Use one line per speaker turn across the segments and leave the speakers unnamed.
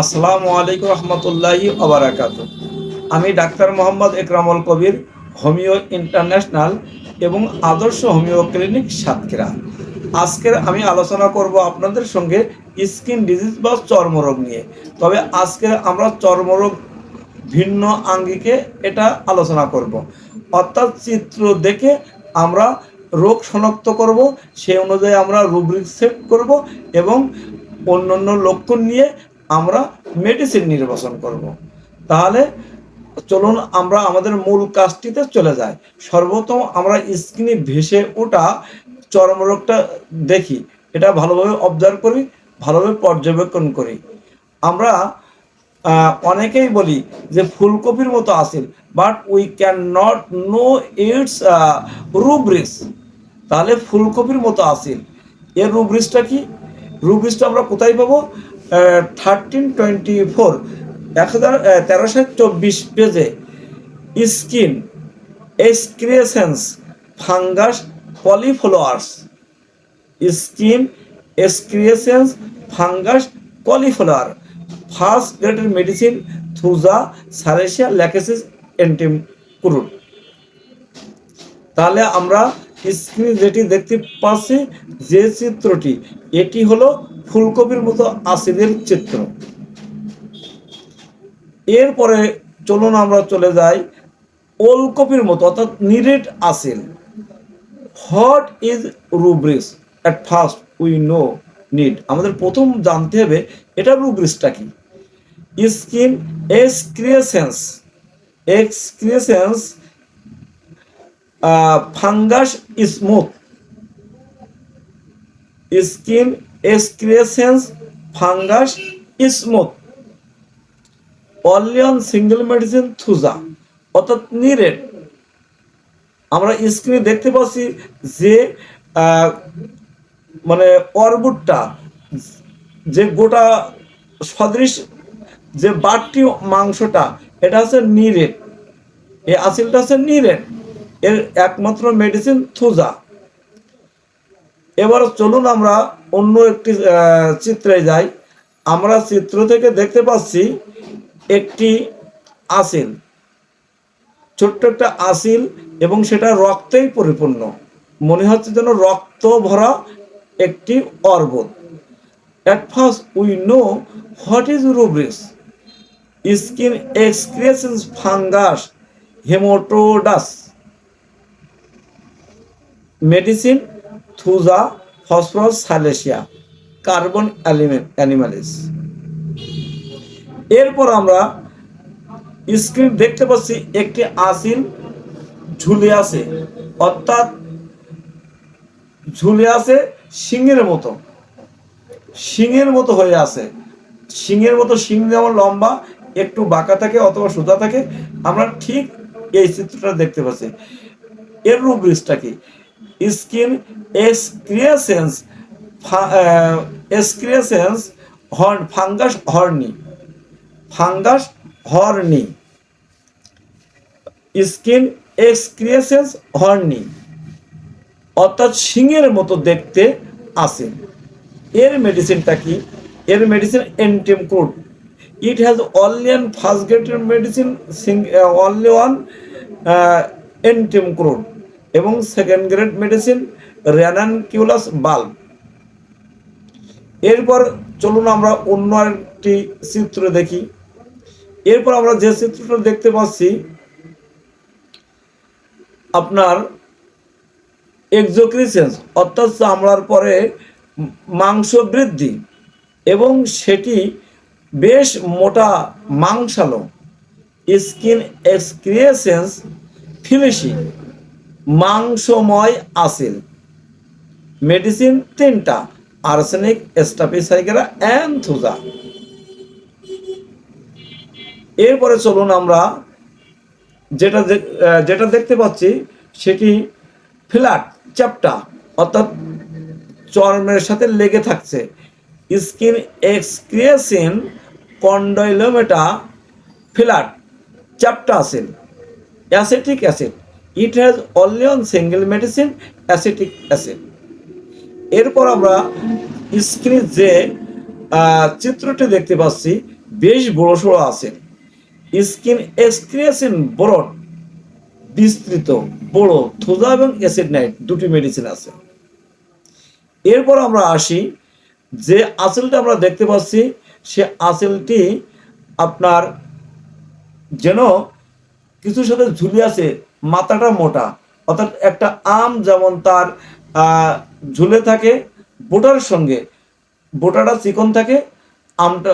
আসসালামু আলাইকুম রহমতুল্লাহি আবরাকাত আমি doctor Mohammad Ekramul Kabir, homeo international এবং আদর্শ হোমিও ক্লিনিক সাতক্ষীরা। আজকের আমি আলোচনা করব আপনাদের সঙ্গে স্কিন ডিজিজ বা চর্মরোগ নিয়ে। তবে আজকে আমরা চর্মরোগ ভিন্ন আঙ্গিকে এটা আলোচনা করব। অর্থাৎ চিত্র দেখে আমরা রোগ শনাক্ত করব, সেই অনুযায়ী আমরা রুব্রিক সেট করব এবং অন্যান্য লক্ষণ নিয়ে আমরা মেডিসিন নির্বাচন করব। তাহলে চলুন আমরা আমাদের মূল কাজটিতে চলে যাই। সর্বপ্রথম আমরা স্কিনে ভেসে ওঠা চর্মরোগটা দেখি। এটা ভালোভাবে অবজার্ভ করি, ভালোভাবে পর্যবেক্ষণ করি। আমরা অনেকেই বলি যে ফুলকপির মতো আসিল but we can not know its rubrics তাহলে ফুলকপির মতো আসিল। এর রুব্রিক্সটা কি? রুব্রিক্সটা আমরা কোথায় পাবো? থার্টিন টোয়েন্টি ফোর এক হাজার তেরোশো চব্বিশ পেজে skin excrescences fungus পলিফ্লোয়ার্স skin excrescences fungus cauliflower first গ্রেডের medicine thuja সারেসিয়া lachesis antim crud তাহলে আমরা স্ক্রিনে যেটি দেখতে পাচ্ছি যে চিত্রটি, এটি হলো ফুলকপির মতো আসিদের চিত্র। এরপরে চলুন আমরা চলে যাই ওলকপির মতো, অর্থাৎ নিরেট আসিল what is rubrics at first we know need আমাদের প্রথম জানতে হবে, এটা রুব্রিক্সটা কি? Skin excrescences excrescences fungus smooth skin excrescences fungus smooth অলিয়ন single medicine thuja অর্থাৎ নিরেট আমরা স্ক্রিনে দেখতে পাচ্ছি যে মানে অর্বুটটা যে গোটা সদৃশ যে বাড়তি মাংসটা, এটা হচ্ছে নিরেট এই আসিলটা হচ্ছে নিরেট এর একমাত্র মেডিসিন থুজা। এবার চলুন আমরা অন্য একটি চিত্রে যাই। আমরা চিত্র থেকে দেখতে পাচ্ছি একটি আসিল। ছোট্ট একটা আসিল এবং সেটা রক্তেই পরিপূর্ণ। মনে হচ্ছে যেন রক্ত ভরা একটি অর্বুদ। At first we know what is rubrics skin excrescences fungus haematodes medicine, thuja, phosphorus সালেসিয়া carbon অ্যালিমেন্ট animalis. এরপর আমরা স্ক্রিন দেখতে পাচ্ছি একটি আসিল ঝুলে আছে, অর্থাৎ ঝুলে আছে সিংহের মতো। সিংহের মতো হয়ে আছে। সিংহের মতো সিং যেমন লম্বা, একটু বাঁকা থাকে অথবা সোজা থাকে, আমরা ঠিক এই চিত্রটা দেখতে পাচ্ছি। এর রুব্রিক্সটা কি? Skin excrescences excrescences horn, fungus horny fungus horny, skin excrescences horny, অর্থাৎ শিঙের মতো দেখতে আসে। এর মেডিসিনটা কি? এর medicine antim crud it has only an first গ্রেডের medicine only one antim crud এবং second grade medicine ranunculus bulb এরপর চলুন আমরা অন্য একটি চিত্র দেখি। এরপর আমরা যে চিত্রটা দেখতে পাচ্ছি, আপনার এক্সোক্রিসেন্স অর্থাৎ চামড়ার পরে মাংস বৃদ্ধি এবং সেটি বেশ মোটা মাংসালো। স্কিন এক্সক্রিয়েসেন্স ফিলিশি মাংসময় আসিল। মেডিসিন তিনটা, আর্সেনিক স্টাপিসাইকেরা অ্যান্থুজা এরপরে চলুন আমরা যেটা যেটা দেখতে পাচ্ছি, সেটি ফ্ল্যাট চ্যাপটা অর্থাৎ চর্মের সাথে লেগে থাকছে। স্কিন এক্সক্রিয়েসিন কন্ডোইলোমেটা, ফ্ল্যাট চ্যাপটা acid acetic acid. It has only on single medicine acetic acid এরপর আমরা স্ক্রিনে যে চিত্রটি দেখতে পাচ্ছি, বেশ বড় সড়ো আছে। স্কিন এক্সক্রিয়েশন ব্রড বিস্তৃত, বড় থোজা এবং অ্যাসিড নাইট দুটি মেডিসিন আছে। এরপর আমরা আসি, যে আসেলটা আমরা দেখতে পাচ্ছি, সে আসেলটি আপনার যেন কিছুর সাথে ঝুলি আছে মাথাটা মোটা। অর্থাৎ একটা আম যেমন তার ঝুলে থাকে বোটার সঙ্গে, বোটাটা চিকন থাকে, আমটা,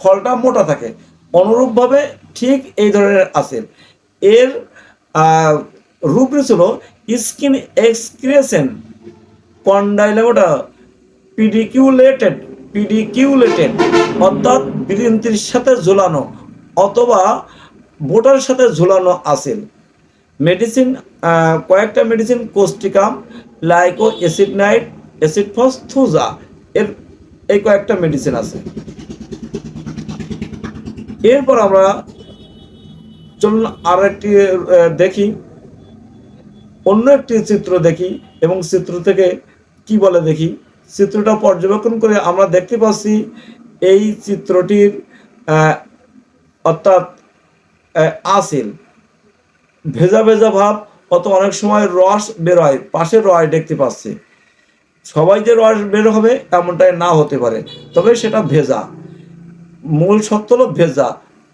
ফলটা মোটা থাকে। অনুরূপভাবে ঠিক এই ধরনের আছে। এর রূপরেস হলো স্কিন এক্সক্রিয়েশন কন্ডাইলেমোটা পিডিকিউলেটেড পিডিকিউলেটেড, অর্থাৎ বিরিন্তির সাথে ঝোলানো, অথবা বোটার সাথে ঝোলানো আছে। মেডিসিন কয়েকটা medicine causticum lyco acid nit acid ফসথুজা এর, এই কয়েকটা মেডিসিন আছে। এরপর আমরা চলুন আর একটি দেখি। অন্য একটি চিত্র দেখি এবং চিত্র থেকে কি বলে দেখি? চিত্রটা পর্যবেক্ষণ করে আমরা দেখতে পাচ্ছি এই চিত্রটির অর্থাৎ আসিল। ভেজা ভেজা ভাব, অত অনেক সময় রস বেরোয়, পাশে রয় দেখতে পাচ্ছি। সবাই যে রস বের হবে এমনটাই না হতে পারে, তবে সেটা ভেজা। মূল সত্য হলো ভেজা।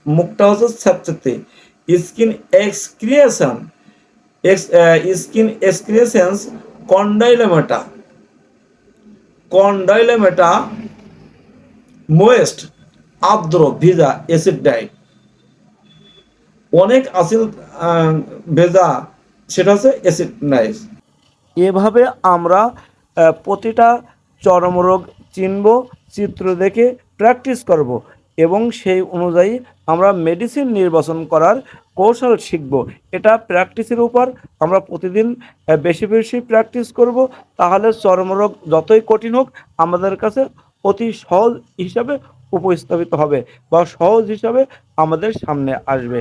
মুখটা হচ্ছে স্যাঁতস্যাঁতে skin excoriation skin excoriations condylomata. Condylomata, moist, আর্দ্র, ভিজা, অ্যাসিড ডাইট অনেক আসিল ভেজা, সেটা হচ্ছে অ্যাসিড নাইস এভাবে আমরা প্রতিটা চর্মরোগ চিনব, চিত্র দেখে প্র্যাকটিস করব এবং সেই অনুযায়ী আমরা মেডিসিন নির্বাচন করার কৌশল শিখব। এটা প্র্যাকটিসের উপর আমরা প্রতিদিন বেশি বেশি প্র্যাকটিস করব। তাহলে চর্মরোগ যতই কঠিন হোক, আমাদের কাছে অতি সহজ হিসাবে উপস্থাপিত হবে বা সহজ হিসাবে আমাদের সামনে আসবে।